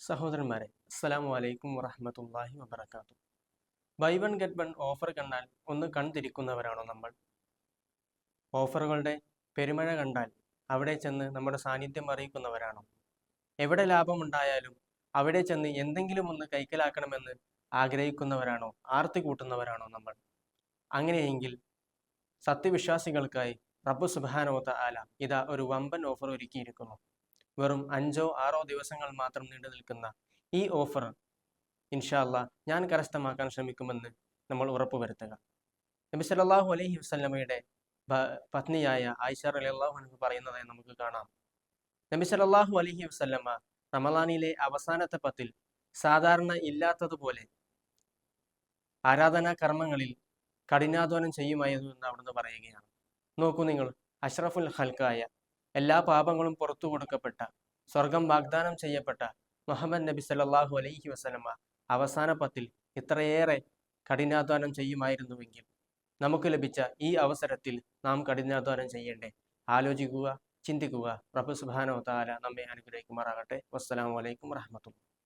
സഹോദരന്മാരെ അസ്സലാമു അലൈക്കും വറഹമത്തല്ലാഹി വബർക്കാത്തു buy one get one offer കണ്ടാൽ ഒന്ന് കൺതിരിക്കുന്നവരാണോ നമ്മൾ? ഓഫറുകളുടെ പെരുമഴ കണ്ടാൽ അവിടെ ചെന്ന് നമ്മുടെ സാന്നിധ്യം അറിയിക്കുന്നവരാണോ? എവിടെ ലാഭമുണ്ടായാലും അവിടെ ചെന്ന് എന്തെങ്കിലും ഒന്ന് കൈക്കലാക്കണമെന്ന് ആഗ്രഹിക്കുന്നവരാണോ? ആർത്തി കൂട്ടുന്നവരാണോ നമ്മൾ? അങ്ങനെയെങ്കിൽ സത്യവിശ്വാസികൾക്കായി റബ്ബു സുബാനോത്ത ആല ഇതാ ഒരു വമ്പൻ ഓഫർ ഒരുക്കിയിരിക്കുന്നു. വെറും അഞ്ചോ ആറോ ദിവസങ്ങൾ മാത്രം നീണ്ടു നിൽക്കുന്ന ഈ ഓഫർ ഇൻഷാല്ല ഞാൻ കരസ്ഥമാക്കാൻ ശ്രമിക്കുമെന്ന് നമ്മൾ ഉറപ്പുവരുത്തുക നബി സല്ലാഹു അലൈഹി വസ്ലമയുടെ പത്നിയായ ആയിഷ അള്ളാഹു എന്ന് പറയുന്നതായി നമുക്ക് കാണാം. നബി സല്ലാഹു അലഹി വസ്ലമ റമലാനിലെ അവസാനത്തെ പത്തിൽ സാധാരണ ഇല്ലാത്തതുപോലെ ആരാധനാ കർമ്മങ്ങളിൽ കഠിനാധ്വാനം ചെയ്യുമായിരുന്നു എന്ന് അവിടുന്ന് പറയുകയാണ്. നോക്കൂ നിങ്ങൾ അഷ്റഫുൽ ഹൽക്കായ എല്ലാ പാപങ്ങളും പുറത്തു കൊടുക്കപ്പെട്ട സ്വർഗം വാഗ്ദാനം ചെയ്യപ്പെട്ട മുഹമ്മദ് നബി സല്ലാഹു അലൈഹി വസ്ലമ അവസാന പത്തിൽ ഇത്രയേറെ കഠിനാധ്വാനം ചെയ്യുമായിരുന്നുവെങ്കിൽ നമുക്ക് ലഭിച്ച ഈ അവസരത്തിൽ നാം കഠിനാധ്വാനം ചെയ്യേണ്ടേ? ആലോചിക്കുക ചിന്തിക്കുക. പ്രഭു സുബാനോ താല നമ്മെ അനുഗ്രഹിക്കുമാറാകട്ടെ. വസ്സലാമലൈക്കും വറഹമത്തുള്ള